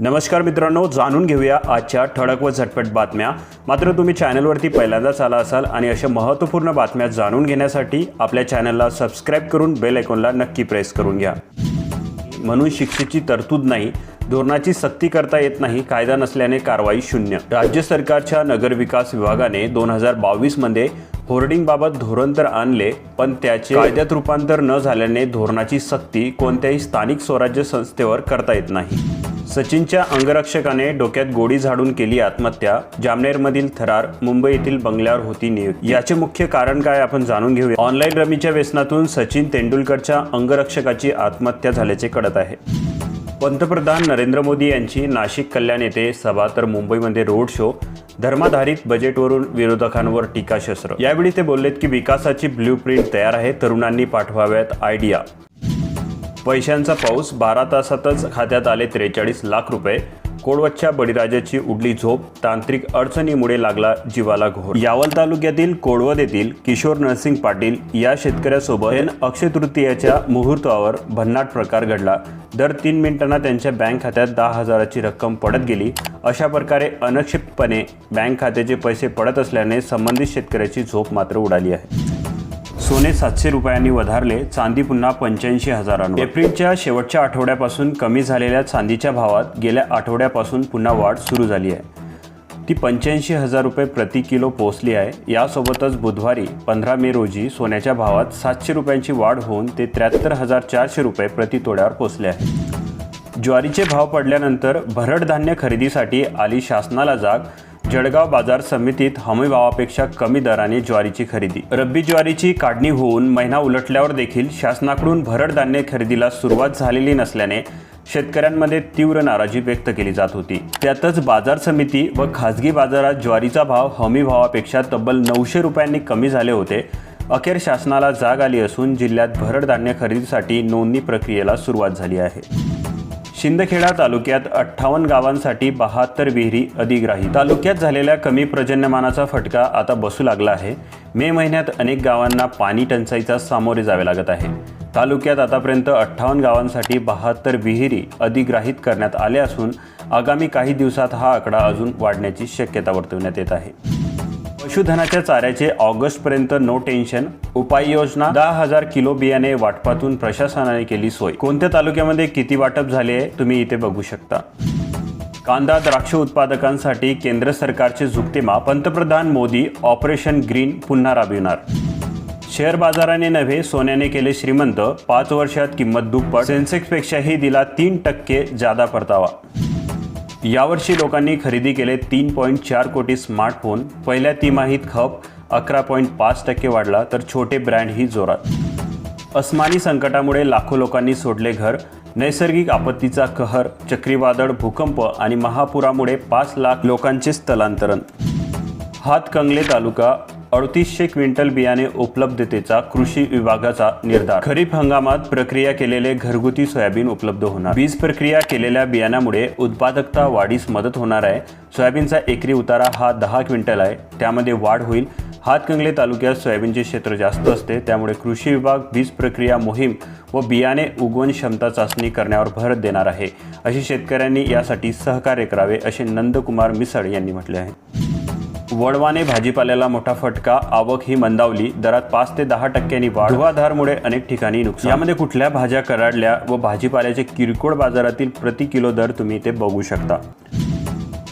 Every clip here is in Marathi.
नमस्कार मित्रांनो जाणून घेऊया आजच्या ठळक व झटपट बातम्या. मात्र तुम्ही चॅनलवरती पहिल्यांदाच आला असाल आणि अशा महत्त्वपूर्ण बातम्या जाणून घेण्यासाठी आपल्या चॅनलला सबस्क्राईब करून बेल ऐकॉनला नक्की प्रेस करून घ्या. म्हणून शिक्षेची तरतूद नाही धोरणाची सक्ती करता येत नाही कायदा नसल्याने कारवाई शून्य. राज्य सरकारच्या नगरविकास विभागाने दोन हजार बावीसमध्ये होर्डिंगबाबत धोरण तर आणले पण त्याचे कायद्यात रूपांतर न झाल्याने धोरणाची सक्ती कोणत्याही स्थानिक स्वराज्य संस्थेवर करता येत नाही. सचिनच्या अंगरक्षकाने डोक्यात गोळी झाडून केली आत्महत्या. जामनेरमधील थरार मुंबई येथील बंगल्यावर होती नियुक्ती. याचे मुख्य कारण काय आपण जाणून घेऊया. ऑनलाईन रमीच्या व्यसनातून सचिन तेंडुलकरच्या अंगरक्षकाची आत्महत्या झाल्याचे कळत आहे. पंतप्रधान नरेंद्र मोदी यांची नाशिक कल्याण येथे सभा तर मुंबईमध्ये रोड शो धर्माधारित बजेटवरून विरोधकांवर टीकाशस्त्र यावेळी ते बोललेत की विकासाची ब्ल्यू प्रिंट तयार आहे तरुणांनी पाठवाव्यात आयडिया. पैशांचा पाऊस बारा तासातच खात्यात आले त्रेचाळीस लाख रुपये. कोडवतच्या बळीराजाची उडली झोप तांत्रिक अडचणीमुळे लागला जीवाला घोर. यावल तालुक्यातील कोडवत येथील किशोर नरसिंग पाटील या शेतकऱ्यासोबत अक्षय तृतीयाच्या मुहूर्तावर भन्नाट प्रकार घडला. दर तीन मिनिटांना त्यांच्या बँक खात्यात दहा हजाराची रक्कम पडत गेली. अशा प्रकारे अनक्षिप्तपणे बँक खात्याचे पैसे पडत असल्याने संबंधित शेतकऱ्याची झोप मात्र उडाली आहे. सोने सातशे रुपयांनी वधारले चांदी पुन्हा पंच्याऐंशी हजारांवर. एप्रिलच्या शेवटच्या आठवड्यापासून कमी झालेल्या चांदीच्या भावात गेल्या आठवड्यापासून पुन्हा वाढ सुरू झाली आहे. ती पंच्याऐंशी हजार रुपये प्रति किलो पोहोचली आहे. यासोबतच बुधवारी पंधरा मे रोजी सोन्याच्या भावात सातशे रुपयांची वाढ होऊन ते त्र्याहत्तर हजार चारशे रुपये प्रति तोड्यावर पोहोचले आहे. ज्वारीचे भाव पडल्यानंतर भरड धान्य खरेदीसाठी आली शासनाला जाग. जळगाव बाजार समितीत हमी भावापेक्षा कमी दराने ज्वारीची खरेदी. रब्बी ज्वारीची काढणी होऊन महिना उलटल्यावर देखील शासनाकडून भरड धान्य खरेदीला सुरुवात झालेली नसल्याने शेतकऱ्यांमध्ये तीव्र नाराजी व्यक्त केली जात होती. त्यातच बाजार समिती व खासगी बाजारात ज्वारीचा भाव हमी भावापेक्षा तब्बल नऊशे रुपयांनी कमी झाले होते. अखेर शासनाला जाग आली असून जिल्ह्यात भरड धान्य खरेदीसाठी नोंदणी प्रक्रियेला सुरुवात झाली आहे. शिंदखेडा तालुक्यात अठ्ठावन्न गावांसाठी बहात्तर विहिरी अधिग्राही. तालुक्यात झालेल्या कमी पर्जन्यमानाचा फटका आता बसू लागला आहे. मे महिन्यात अनेक गावांना पाणी टंचाईचा सामोरे जावे लागत आहे. तालुक्यात आतापर्यंत अठ्ठावन्न गावांसाठी बहात्तर विहिरी अधिग्राहित करण्यात आल्या असून आगामी काही दिवसात हा आकडा अजून वाढण्याची शक्यता वर्तवण्यात येत आहे. पशुधनाच्या चाऱ्याचे ऑगस्टपर्यंत नो टेन्शन उपाययोजना दहा हजार किलो बियाणे वाटपातून प्रशासनाने केली सोय. कोणत्या तालुक्यामध्ये किती वाटप झाले आहे तुम्ही इथे बघू शकता. कांदा द्राक्ष उत्पादकांसाठी केंद्र सरकारचे झुकतेमा पंतप्रधान मोदी ऑपरेशन ग्रीन पुन्हा राबविणार. शेअर बाजाराने नव्हे सोन्याने केले श्रीमंत पाच वर्षात किंमत दुप्पट सेन्सेक्सपेक्षाही दिला तीन टक्के जादा परतावा. यावर्षी लोकांनी खरेदी केले तीन पॉईंट चार कोटी स्मार्टफोन. पहिल्या तिमाहीत खप अकरा पॉईंट पाच टक्के वाढला तर छोटे ब्रँडही जोरात. अस्मानी संकटामुळे लाखो लोकांनी सोडले घर. नैसर्गिक आपत्तीचा कहर चक्रीवादळ भूकंप आणि महापुरामुळे पाच लाख लोकांचे स्थलांतरण. हातकंगले तालुका अडतीसशे क्विंटल बियाणे उपलब्धतेचा कृषी विभागाचा निर्धार. खरीप हंगामात प्रक्रिया केलेले घरगुती सोयाबीन उपलब्ध होणार. बीज प्रक्रिया केलेल्या बियाण्यामुळे उत्पादकता वाढीस मदत होणार आहे. सोयाबीनचा एकरी उतारा हा दहा क्विंटल आहे. त्यामध्ये वाढ होईल. हातकंगले तालुक्यात सोयाबीनचे क्षेत्र जास्त असते. त्यामुळे कृषी विभाग बीज प्रक्रिया मोहीम व बियाणे उगवण क्षमता चाचणी करण्यावर भर देणार आहे. अशी शेतकऱ्यांनी यासाठी सहकार्य करावे असे नंदकुमार मिसळ यांनी म्हटले आहे. वडवाने भाजीपाल्याला मोठा फटका आवक ही मंदावली दरात पाच ते दहा टक्क्यांनी वाढ. धुवाधारमुळे अनेक ठिकाणी नुकसान. यामध्ये कुठल्या भाज्या कराडल्या व भाजीपाल्याचे किरकोळ बाजारातील प्रति किलो दर तुम्ही ते बघू शकता.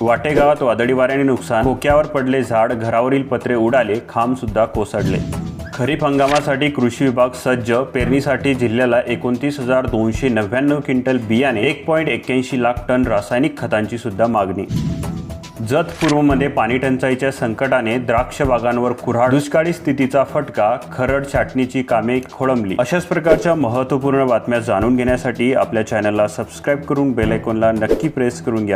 वाटेगावात वादळी वाऱ्याने नुकसान. खोक्यावर पडले झाड घरावरील पत्रे उडाले खांब सुद्धा कोसळले. खरीप हंगामासाठी कृषी विभाग सज्ज. पेरणीसाठी जिल्ह्याला एकोणतीस हजार दोनशे नव्याण्णव क्विंटल बियाणे एक पॉईंट एक्क्याऐंशी लाख टन रासायनिक खतांची सुद्धा मागणी. जत पूर्वमध्ये पाणी टंचाईच्या संकटाने द्राक्ष बागांवर कुऱ्हाड दुष्काळी स्थितीचा फटका खरड छाटणीची कामे खोळंबली. अशाच प्रकारच्या महत्त्वपूर्ण बातम्या जाणून घेण्यासाठी आपल्या चॅनलला सबस्क्राईब करून बेलायकॉनला नक्की प्रेस करून घ्या.